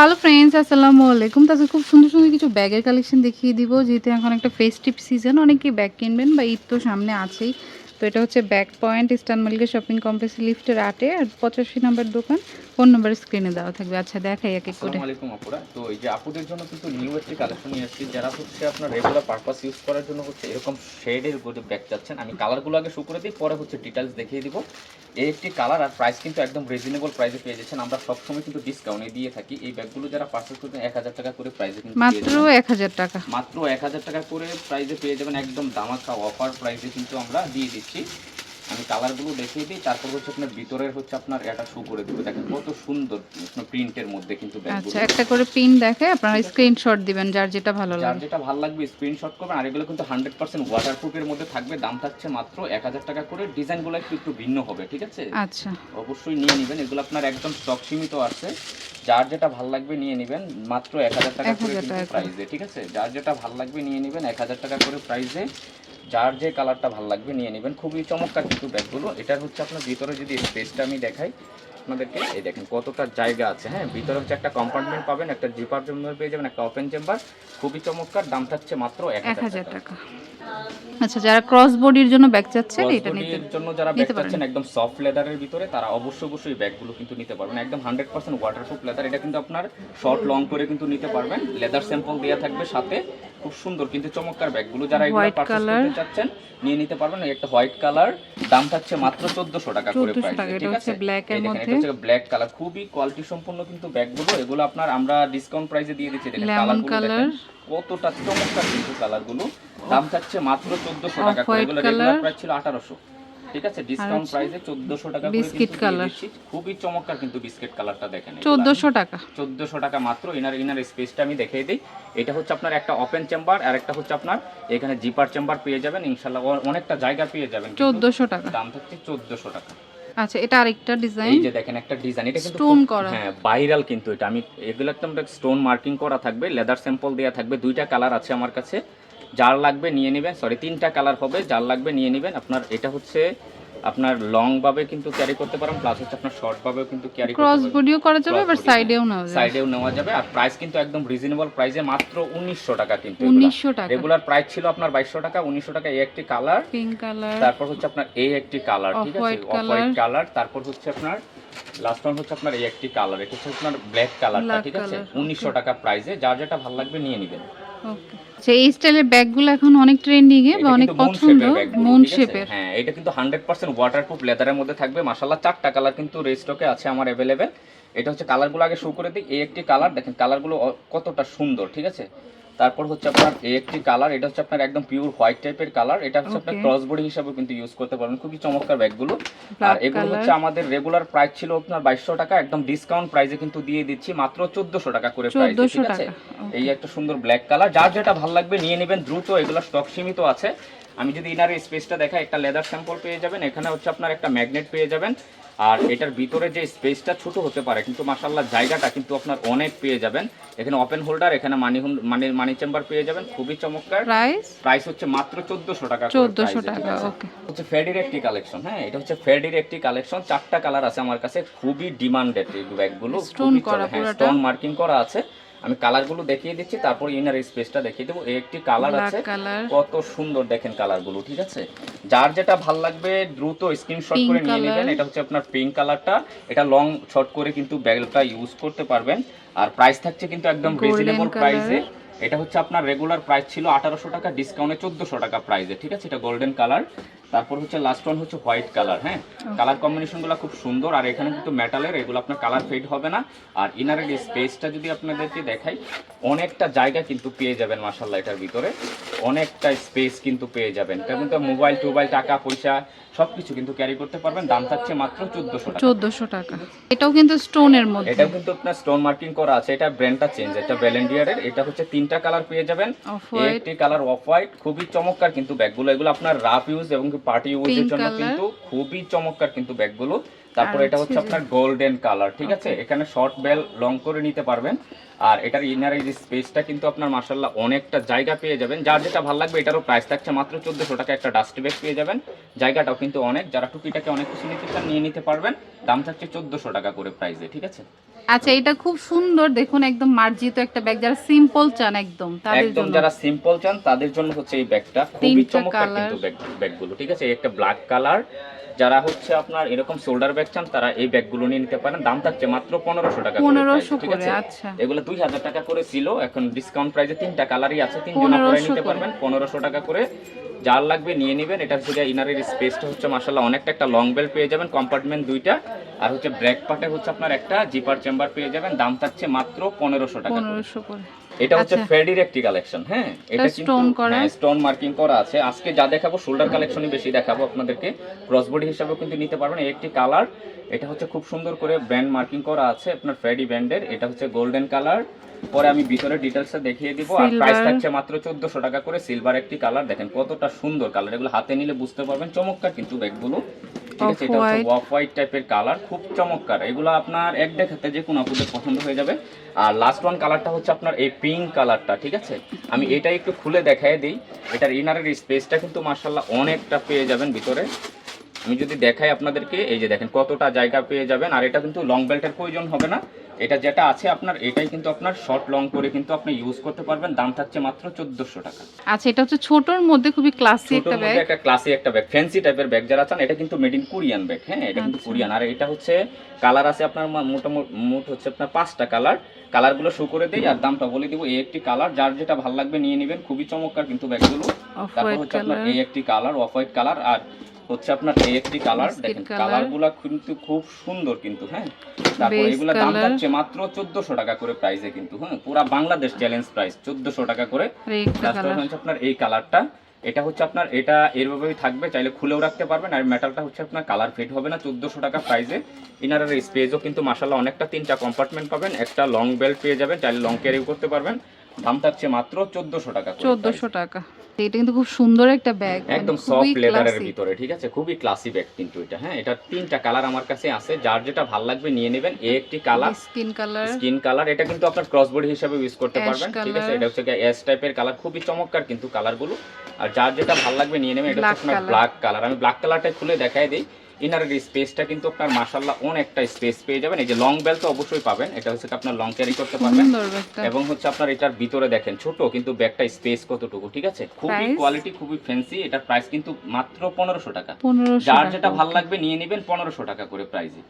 Hello friends আসসালামু আলাইকুম। তাতে খুব সুন্দর সুন্দর কিছু ব্যাগের কালেকশন দেখিয়ে দিব, যেহেতু এখন একটা ফেস্টিভ সিজন অনেকেই ব্যাগ কিনবেন বা ঈদ তো সামনে আছেই। তো এটা হচ্ছে ব্যাগ পয়েন্ট ইস্টার্ন মালিকের শপিং কমপ্লেক্স লিফটের আটে, আর পঁচাশি নাম্বার দোকান। ফোন নাম্বার স্ক্রিনে দেওয়া থাকবে। আচ্ছা দেখাই এক এক করে। আসসালামু আলাইকুম আপুরা। তো এই যে আপুদের জন্য কিন্তু নিউ একটি কালেকশন নিয়ে এসেছি যারা হচ্ছে আপনার রেগুলার পারপাস ইউজ করার জন্য হচ্ছে এরকম শেডের গোটে ব্যাগ চাচ্ছেন আমি কালারগুলো আগে শো করে দিই পরে হচ্ছে ডিটেলস দেখিয়ে দিব। এই একটি কালার আর প্রাইস কিন্তু একদম রিজনেবল প্রাইসে পেয়ে যাচ্ছেন। আমরা সবসময় কিন্তু ডিসকাউন্টে দিয়ে থাকি। এই ব্যাগগুলো যারা পারচেস করতেন এক হাজার টাকা করে প্রাইসে কিন্তু মাত্র। এক হাজার টাকা। মাত্র এক হাজার টাকা করে প্রাইসে পেয়ে যাবেন একদম দামাকা অফার প্রাইসে কিন্তু আমরা দিয়ে দিচ্ছি। আমি কালারগুলো দেখিয়ে দিই তারপর হচ্ছে আপনার ভিতরের হচ্ছে আপনার এটা শু করে দেবো। দেখেন কত সুন্দর প্রিন্টের মধ্যে কিন্তু আচ্ছা একটা করে পিন দেখে আপনারা স্ক্রিনশট দিবেন যার যেটা ভালো যার যেটা ভালো লাগবে স্ক্রিনশট করবেন। আর এগুলো কিন্তু হান্ড্রেড পার্সেন্ট ওয়াটারপ্রুফের মধ্যে থাকবে দাম থাকছে মাত্র এক হাজার টাকা করে। ডিজাইনগুলো একটু একটু ভিন্ন হবে ঠিক আছে? আচ্ছা। অবশ্যই নিয়ে নেবেন। এগুলো আপনার একদম স্টক সীমিত আছে। যার যেটা ভালো লাগবে নিয়ে নেবেন। মাত্র এক হাজার টাকা করে 1000 টাকা করে। প্রাইসে ঠিক আছে? যার যেটা ভালো লাগবে নিয়ে নেবেন এক হাজার টাকা করে প্রাইসে যার যে কালারটা ভালো লাগবে নিয়ে নেবেন। খুবই চমৎকার কিন্তু ব্যাগগুলো। এটার হচ্ছে আপনার ভিতরে যদি স্পেসটা আমি দেখাই আপনাদেরকে এই দেখেন কতটা জায়গা আছে। হ্যাঁ ভিতরে হচ্ছে একটা কম্পার্টমেন্ট পাবেন একটা জিপার চেম্বার পেয়ে যাবেন একটা ওপেন চেম্বার খুবই চমৎকার দাম থাকছে মাত্র এক হাজার টাকা। আচ্ছা যারা ক্রস বডির জন্য ব্যাগ চাচ্ছেন এটা নিতে জন্য যারা ব্যাগ চাচ্ছেন একদম সফট লেদারের ভিতরে তারা অবশ্যই অবশ্যই ব্যাগগুলো কিন্তু নিতে পারবেন। একদম হান্ড্রেড পার্সেন্ট ওয়াটারপ্রুফ লেদার এটা কিন্তু আপনার শর্ট লং করে কিন্তু নিতে পারবেন। লেদার স্যাম্পল দেওয়া থাকবে সাথে। খুব সুন্দর কিন্তু চমৎকার ব্যাগগুলো যারা এগুলো পারচেজ করতে চাচ্ছেন নিয়ে নিতে পারবেন। এই একটা হোয়াইট কালার দাম থাকছে মাত্র 1400 টাকা করে 1400 প্রাইস ঠিক হচ্ছে আছে? ব্ল্যাক এর মধ্যে। এটা হচ্ছে ব্ল্যাক কালার খুবই কোয়ালিটি সম্পন্ন কিন্তু ব্যাগগুলো। এগুলো আপনার আমরা ডিসকাউন্ট প্রাইসে দিয়ে দিচ্ছি। দেখেন কালার কালারগুলো দেখেন কতটা চমৎকার কিন্তু কালারগুলো দাম থাকছে মাত্র 1400 টাকা করে। এগুলো রেগুলার প্রাইস ছিল 1800 ঠিক আছে? ডিসকাউন্ট প্রাইসে 1400 টাকা করে দিয়ে color। দিচ্ছি। খুবই চমৎকার কিন্তু বিস্কিট কালারটা দেখেন এগুলো। চোদ্দোশো টাকা। চোদ্দোশো টাকা মাত্র। ইনার ইনার স্পেসটা আমি দেখিয়ে দিই। এটা হচ্ছে আপনার একটা ওপেন চেম্বার আর একটা হচ্ছে আপনার এখানে জিপার চেম্বার পেয়ে যাবেন। ইনশাল্লাহ অনেকটা জায়গা পেয়ে যাবেন কিন্তু চোদ্দোশো টাকা। দাম থাকছে চোদ্দোশো টাকা। আচ্ছা এটা আরেকটা ডিজাইন এই যে দেখেন একটা ডিজাইন এটা কিন্তু খুব- করা। হ্যাঁ ভাইরাল কিন্তু এটা। আমি এগুলো একদম স্টোন মার্কিং করা থাকবে লেদার স্যাম্পল দেওয়া থাকবে। দুইটা কালার আছে আমার কাছে। যার লাগবে নিয়ে নেবেন। সরি তিনটা কালার হবে যার লাগবে নিয়ে নেবেন। আপনার এটা হচ্ছে আপনার লং ভাবে কিন্তু ক্যারি করতে পারেন প্লাস হচ্ছে আপনার শর্ট ভাবেও কিন্তু ক্যারি ক্রস বডিও করা যাবে আবার সাইডেও নেওয়া যাবে। সাইডেও নেওয়া যাবে আর প্রাইস কিন্তু একদম রিজনেবল প্রাইসে মাত্র উনিশশো টাকা কিন্তু উনিশশো টাকা। রেগুলার প্রাইস ছিল আপনার বাইশশো টাকা উনিশশো টাকা এই একটি কালার পিঙ্ক কালার তারপর হচ্ছে আপনার এই একটি কালার ঠিক আছে? অফ হোয়াইট কালার তারপর হচ্ছে আপনার লাস্ট ওয়ান হচ্ছে আপনার এই একটি কালার এটা হচ্ছে আপনার ব্ল্যাক কালারটা ঠিক আছে? color, উনিশশো টাকা প্রাইসে যার যেটা ভালো লাগবে নিয়ে নেবেন। ওকে সেই স্টাইলের ব্যাগগুলো এখন অনেক ট্রেন্ডিং এ বা অনেক পছন্দ মুন শেপের হ্যাঁ এটা কিন্তু হান্ড্রেড পার্সেন্ট ওয়াটারপ্রুফ লেদারের মধ্যে থাকবে। মাশাআল্লাহ চারটা কালার কিন্তু রেস্টকে আছে আমার अवेलेबल এটা হচ্ছে কালারগুলো আগে শো করে দিই। এই একটি কালার দেখেন কালারগুলো গুলো কতটা সুন্দর ঠিক আছে? তারপর হচ্ছে আপনার এই একটি কালার এটা হচ্ছে আপনার একদম পিওর হোয়াইট টাইপের কালার এটা হচ্ছে আপনার ক্রস বডি হিসাবে কিন্তু ইউজ করতে পারবেন। খুবই চমৎকার ব্যাগগুলো। আর এগুলো হচ্ছে আমাদের রেগুলার প্রাইস ছিল আপনার বাইশশো টাকা একদম ডিসকাউন্ট প্রাইসে কিন্তু দিয়ে দিচ্ছি মাত্র চোদ্দশো টাকা করে প্রাইস ঠিক আছে? এই একটা সুন্দর ব্ল্যাক কালার যার যেটা ভালো লাগবে নিয়ে নেবেন দ্রুত এগুলো স্টক সীমিত আছে। আমি যদি ইনার স্পেসটা দেখাই একটা লেদার স্যাম্পল পেয়ে যাবেন এখানে হচ্ছে আপনার একটা ম্যাগনেট পেয়ে যাবেন আর এটার ভিতরে যে স্পেসটা ছোট হতে পারে কিন্তু মাসাল্লাহ জায়গাটা কিন্তু আপনার অনেক পেয়ে যাবেন। এখানে ওপেন হোল্ডার এখানে মানি মানি মানি চেম্বার পেয়ে যাবেন খুবই চমৎকার। প্রাইস প্রাইস হচ্ছে মাত্র চোদ্দশো টাকা করে চোদ্দোশো price এ, ঠিক টাকা ওকে হচ্ছে ফেডির একটি কালেকশন হ্যাঁ এটা হচ্ছে ফেডির একটি কালেকশন চারটা কালার আছে আমার কাছে খুবই ডিমান্ডেড এই ব্যাগগুলো Stone করা পুরোটা। স্টোন মার্কিং করা আছে। আমি কালারগুলো দেখিয়ে দিচ্ছি তারপর ইনার স্পেসটা দেখিয়ে দেবো। একটি কালার আছে। কত সুন্দর দেখেন কালারগুলো ঠিক আছে? যার যেটা ভালো লাগবে দ্রুত স্ক্রিনশট করে নিয়ে। নেবেন। এটা হচ্ছে আপনার পিঙ্ক কালারটা এটা লং শর্ট করে কিন্তু ব্যাগটা ইউজ করতে পারবেন। আর প্রাইস থাকছে কিন্তু একদম রিজনেবল প্রাইসে এটা হচ্ছে আপনার রেগুলার প্রাইস ছিল আঠারোশো টাকা ডিসকাউন্টে চোদ্দোশো টাকা প্রাইসে ঠিক আছে? এটা গোল্ডেন কালার তারপর হচ্ছে লাস্ট ওয়ান হচ্ছে হোয়াইট কালার হ্যাঁ? কালার কম্বিনেশনগুলো খুব সুন্দর আর এখানে কিন্তু মেটালের এগুলো আপনার কালার ফেড হবে না। আর ইনারের স্পেসটা যদি আপনাদেরকে দেখাই অনেকটা জায়গা কিন্তু পেয়ে যাবেন মাসাল্লাহ এটার ভিতরে। অনেকটা স্পেস কিন্তু পেয়ে যাবেন। এটা কিন্তু মোবাইল টোবাইল টাকা পয়সা সব কিছু কিন্তু ক্যারি করতে পারবেন। দাম থাকছে মাত্র চোদ্দশো টাকা। চোদ্দোশো টাকা। এটাও কিন্তু স্টোনের মধ্যে। এটাও কিন্তু আপনার স্টোন মার্কিং করা আছে। এটা ব্র্যান্ডটা চেঞ্জ এটা ভ্যালেন্ডিয়ারের এটা হচ্ছে তিনটা কালার পেয়ে যাবেন। একটি কালার অফ হোয়াইট খুবই চমৎকার কিন্তু ব্যাগগুলো এগুলো আপনার রাফ ইউজ এবং পার্টি ইউজের জন্য কিন্তু খুবই চমৎকার কিন্তু ব্যাগগুলো। তারপর এটা হচ্ছে হচ্ছে আপনার গোল্ডেন কালার ঠিক আছে? এখানে শর্ট বেল লং করে নিতে পারবেন। আর এটার ইনার এই স্পেসটা কিন্তু আপনার মার্শাল্লাহ অনেকটা জায়গা পেয়ে যাবেন। যার যেটা ভালো লাগবে এটারও প্রাইস থাকছে মাত্র চোদ্দশো টাকা একটা ডাস্ট ব্যাগ পেয়ে যাবেন। জায়গাটাও কিন্তু অনেক যারা টুকিটাকে অনেক কিছু নিতে চান নিয়ে নিতে পারবেন। দাম থাকছে চোদ্দশো টাকা করে প্রাইসে ঠিক আছে? আচ্ছা এটা খুব সুন্দর। দেখুন একদম মার্জিত একটা ব্যাগ যারা সিম্পল চান একদম তাদের জন্য। যারা সিম্পল চান তাদের জন্য হচ্ছে এই ব্যাগটা খুবই চমৎকার কিন্তু ব্যাগ ব্যাগগুলো ঠিক আছে? একটা ব্ল্যাক কালার যারা হচ্ছে আপনার এরকম শোল্ডার ব্যাগ চান তারা এই ব্যাগগুলো নিয়ে নিতে পারেন। দাম থাকছে মাত্র পনেরোশো টাকা পনেরোশো ঠিক করে আছে? আচ্ছা। এগুলো দুই হাজার টাকা করে ছিল। এখন ডিসকাউন্ট প্রাইসে তিনটা কালারই আছে। তিন জোড়া করে নিতে পারবেন। পনেরোশো টাকা করে যার লাগবে নিয়ে নেবেন। এটার ভিতরে ইনারের স্পেসটা হচ্ছে মাসাল্লাহ অনেকটা একটা লং বেল্ট পেয়ে যাবেন কম্পার্টমেন্ট দুইটা। আর হচ্ছে ব্র্যাক পার্টে হচ্ছে আপনার একটা জিপার চেম্বার পেয়ে যাবেন। দাম থাকছে মাত্র পনেরোশো টাকা পনেরোশো করে। এটা হচ্ছে আচ্ছা। ফেডির একটি কালেকশন হ্যাঁ? এটা stone করা। স্টোন মার্কিং করা আছে। আজকে যা দেখাবো শোল্ডার কালেকশনই বেশি দেখাবো আপনাদেরকে। ক্রসবডি হিসাবেও কিন্তু নিতে পারবেন। এই একটি কালার এটা হচ্ছে খুব সুন্দর করে ব্র্যান্ড মার্কিং করা আছে আপনার ফেডি ব্র্যান্ডের। এটা হচ্ছে গোল্ডেন কালার পরে আমি ভিতরে ডিটেলসটা দেখিয়ে দিব। আর প্রাইস থাকছে মাত্র চোদ্দশো টাকা করে। সিলভার একটি কালার দেখেন কতটা সুন্দর কালার এগুলো হাতে নিলে বুঝতে পারবেন। চমৎকার কিন্তু ব্যাগগুলো। ঠিক আছে এটা হচ্ছে। অফ হোয়াইট টাইপের কালার খুব চমৎকার। এগুলো আপনার এক দেখাতে যে কোনো আপুদের পছন্দ হয়ে যাবে। আর লাস্ট ওয়ান কালারটা হচ্ছে আপনার এই পিঙ্ক কালারটা ঠিক আছে? আমি এটা একটু খুলে দেখাই দিই। এটার ইনারের স্পেসটা কিন্তু মার্শাল্লাহ অনেকটা পেয়ে যাবেন ভিতরে। আমি যদি দেখাই আপনাদেরকে এই যে দেখেন কতটা জায়গা পেয়ে যাবেন। আর এটা কিন্তু লং বেল্টের প্রয়োজন হবে না। এটা যেটা আছে আপনার এটাই কিন্তু আপনার শর্ট লং করে কিন্তু আপনি ইউজ করতে পারবেন। দাম থাকছে মাত্র চোদ্দশো টাকা। আচ্ছা এটা হচ্ছে ছোটর মধ্যে খুবই ক্লাসি একটা ব্যাগ একটা ক্লাসি একটা ব্যাগ ফ্যান্সি টাইপের ব্যাগ যারা চান এটা কিন্তু মেড ইন কোরিয়ান ব্যাগ হ্যাঁ এটা কিন্তু আচ্ছা। কোরিয়ান আর এটা হচ্ছে কালার আছে আপনার মোটামুটি মোট হচ্ছে আপনার পাঁচটা কালার কালারগুলো শো করে দেই আর দামটা বলে দিব এই একটি কালার যার যেটা ভালো লাগবে নিয়ে নেবেন। খুবই চমৎকার কিন্তু ব্যাগগুলো তারপর হচ্ছে আপনার এই একটি কালার অফ হোয়াইট কালার আর হচ্ছে আপনার এই একটি কালার দেখেন। কালারগুলো কিন্তু খুব সুন্দর কিন্তু হ্যাঁ? তারপর এগুলো দাম। থাকছে মাত্র চোদ্দশো টাকা করে প্রাইসে কিন্তু হ্যাঁ? পুরা বাংলাদেশ চ্যালেঞ্জ প্রাইস চোদ্দশো টাকা করে। কালার হচ্ছে আপনার এই কালারটা এটা হচ্ছে আপনার এটা এরভাবেই থাকবে চাইলে খুলেও রাখতে পারবেন। আর মেটালটা হচ্ছে আপনার কালার ফিট হবে না চোদ্দশো টাকা প্রাইসে ইনারের স্পেসও কিন্তু মাসাল্লাহ অনেকটা তিনটা কম্পার্টমেন্ট পাবেন। একটা লং বেল্ট পেয়ে যাবেন চাইলে লং ক্যারিও করতে পারবেন। দাম থাকছে মাত্র চোদ্দশো টাকা চোদ্দশো টাকা। এটা কিন্তু খুব সুন্দর একটা ব্যাগ একদম সফট লেদারের ভিতরে ঠিক আছে? খুবই ক্লাসি ব্যাগ কিন্তু এটা হ্যাঁ? এটা তিনটা কালার আমার কাছে আছে যার যেটা ভালো লাগবে নিয়ে নেবেন। এই একটি colour skin colour skin colour এটা কিন্তু আপনার ক্রস বডি হিসেবে ইউজ করতে পারবেন ঠিক আছে? এটা হচ্ছে এস টাইপের কালার খুবই চমৎকার কিন্তু কালারগুলো আর যার যেটা ভালো লাগবে নিয়ে নেবেন এটা হচ্ছে আপনার ব্ল্যাক কালার আমি ব্ল্যাক কালারটা খুলে দেখাই দিই। ইনারের স্পেসটা কিন্তু আপনার মাশাল্লাহ অনেকটা স্পেস পেয়ে যাবেন। এই যে লং বেল তো অবশ্যই পাবেন। এটা হচ্ছে আপনার লং ক্যারি করতে পারবেন। এবং হচ্ছে আপনার এটার ভিতরে দেখেন ছোট কিন্তু ব্যাগটা স্পেস কতটুকু ঠিক আছে? খুবই কোয়ালিটি খুবই ফ্যান্সি এটার প্রাইস কিন্তু মাত্র পনেরোশো টাকা। যার যেটা ভালো লাগবে নিয়ে নেবেন পনেরোশো টাকা করে প্রাইসে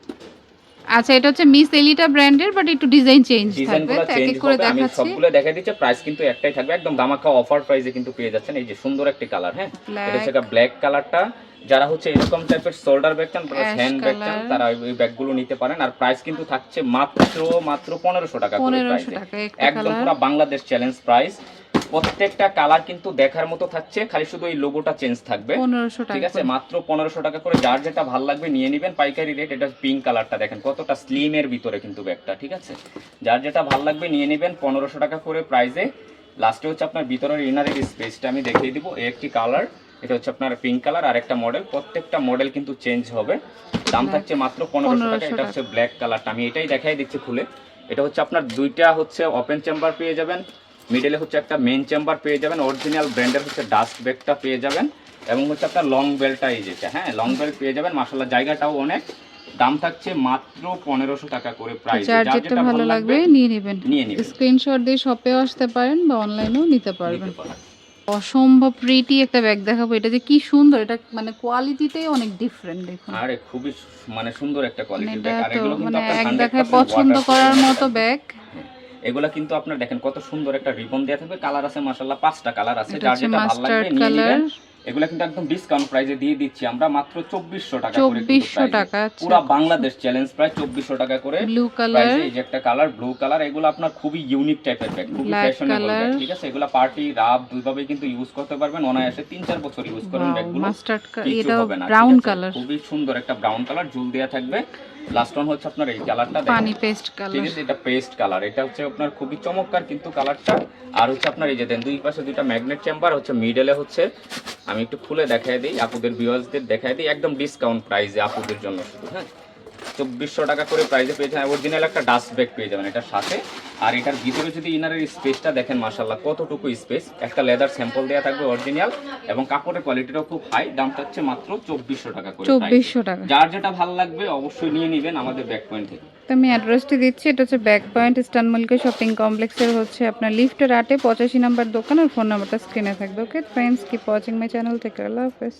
আচ্ছা এটা হচ্ছে মিস এলিটা ব্র্যান্ডের বাট একটু ডিজাইন চেঞ্জ থাকবে। এক করে হবে আমি দেখাচ্ছি। সবগুলো দেখাই দিচ্ছি প্রাইস কিন্তু একটাই থাকবে। একদম দামাকা অফার প্রাইসে কিন্তু পেয়ে যাচ্ছেন। এই যে সুন্দর একটা কালার হ্যাঁ? এটা হচ্ছে ব্ল্যাক কালারটা যারা হচ্ছে এরকম টাইপের শোল্ডার ব্যাগ চান প্লাস হ্যান্ড ব্যাগ চান তারা ওই ব্যাগগুলো নিতে পারেন। আর প্রাইস কিন্তু থাকছে মাত্র মাত্র পনেরোশো টাকা একদম পুরো বাংলাদেশ চ্যালেঞ্জ প্রাইস প্রত্যেকটা কালার কিন্তু দেখার মতো থাকছে খালি শুধু এই লোগোটা চেঞ্জ থাকবে। ঠিক আছে? মাত্র পনেরোশো টাকা করে যার যেটা ভালো লাগবে নিয়ে নেবেন। পাইকারি রেট এটা পিঙ্ক কালারটা দেখেন কতটা স্লিমের ভিতরে কিন্তু ব্যাগটা ঠিক আছে? যার যেটা ভালো লাগবে নিয়ে নেবেন পনেরোশো টাকা করে প্রাইসে লাস্টে হচ্ছে আপনার ভিতরের ইনারের স্পেসটা আমি দেখিয়ে দিব একটি কালার এটা হচ্ছে আপনার পিঙ্ক কালার আর একটা মডেল প্রত্যেকটা মডেল কিন্তু চেঞ্জ হবে। দাম থাকছে মাত্র পনেরোশো টাকা। 1500 এটা হচ্ছে ব্ল্যাক কালারটা আমি এটাই দেখাই দিচ্ছি খুলে। এটা হচ্ছে আপনার দুইটা হচ্ছে ওপেন চেম্বার পেয়ে যাবেন। মিডলে হচ্ছে একটা মেন চেম্বার পেয়ে যাবেন। অরিজিনাল ব্র্যান্ডের হচ্ছে ডাস্ট ব্যাগটা পেয়ে যাবেন। এবং হচ্ছে আপনার লং বেলটা এই যেটা হ্যাঁ? লং বেল্ট পেয়ে যাবেন। মাসাল্লাহ জায়গাটাও অনেক। দাম থাকছে মাত্র পনেরোশো টাকা করে প্রাইস যার যেটা ভালো লাগবে নিয়ে নেবেন। নিয়ে নেবেন। স্ক্রিনশট দিয়ে শপেও আসতে পারেন বা অনলাইনেও নিতে পারবেন। অসম্ভব প্রিটি একটা ব্যাগ দেখাবো। এটা যে কি সুন্দর এটা মানে কোয়ালিটিতেই অনেক ডিফারেন্ট দেখুন। আরে খুবই মানে সুন্দর একটা কোয়ালিটি কোয়ালিটির ব্যাগ আর এগুলো কিন্তু মানে আপনার এক 100% দেখায় পছন্দ করার মতো ব্যাগ এগুলা কিন্তু আপনার দেখেন কত সুন্দর একটা রিবন দেওয়া থাকবে। কালার আছে মাশাআল্লাহ পাঁচটা কালার আছে। যার যেটা ভালো লাগবে নিয়ে নেবেন। এগুলা কিন্তু একদম ডিসকাউন্ট প্রাইসে দিয়ে দিচ্ছি। আমরা মাত্র চব্বিশশো টাকা করে চব্বিশশো টাকা আচ্ছা। পুরো বাংলাদেশ চ্যালেঞ্জ প্রায় চব্বিশশো টাকা করে। ব্লু কালার এই যে একটা কালার ব্লু কালার এগুলো আপনার খুবই ইউনিক টাইপের ব্যাগ খুবই ফ্যাশনেবল ব্যাগ ঠিক আছে? এগুলো পার্টি রাব দুইভাবে কিন্তু ইউজ করতে পারবেন। অনায়াসে তিন চার বছর ইউজ করেন ব্যাগগুলো মাস্টার্ড এটা ব্রাউন কালার খুবই সুন্দর একটা ব্রাউন কালার ঝুল দেয়া থাকবে। লাস্ট ওয়ান হচ্ছে আপনার এই কালারটা পানি পেস্ট ঠিক কালার আছে এটা পেস্ট কালার এটা হচ্ছে আপনার খুবই চমৎকার কিন্তু কালারটা আর হচ্ছে আপনার এই যে দেন দুই পাশে দুইটা ম্যাগনেট চেম্বার হচ্ছে মিডলে হচ্ছে আমি একটু খুলে দেখাই দিই আপুদের ভিউয়ার্সদের দেখাই দিই একদম ডিসকাউন্ট প্রাইসে আপুদের জন্য। শুধু হ্যাঁ? চব্বিশশো টাকা করে প্রাইসে পেয়ে যাবেন। অরিজিনাল একটা ডাস্ট ব্যাগ পেয়ে যাবেন এটার সাথে। আর এটার ভিতরে যদি ইনারের স্পেসটা দেখেন মাসাল্লাহ কতটুকু স্পেস একটা লেদার স্যাম্পল দেওয়া থাকবে অরিজিনাল এবং কাপড়ের কোয়ালিটিটাও খুব হাই দামটা হচ্ছে মাত্র চব্বিশশো টাকা করে চব্বিশশো টাকা। যার যেটা ভালো লাগবে অবশ্যই নিয়ে নেবেন আমাদের ব্যাক পয়েন্ট থেকে। তো আমি অ্যাড্রেসটি দিচ্ছি এটা হচ্ছে Bag Point Eastern Mallika Shopping কমপ্লেক্সের হচ্ছে আপনার লিফটের আটে পঁচাশি নাম্বার দোকান আর ফোন নাম্বারটা স্ক্রিনে থাকবে okay friends keep watching my channel থেকে আল্লাহ হাফেজ।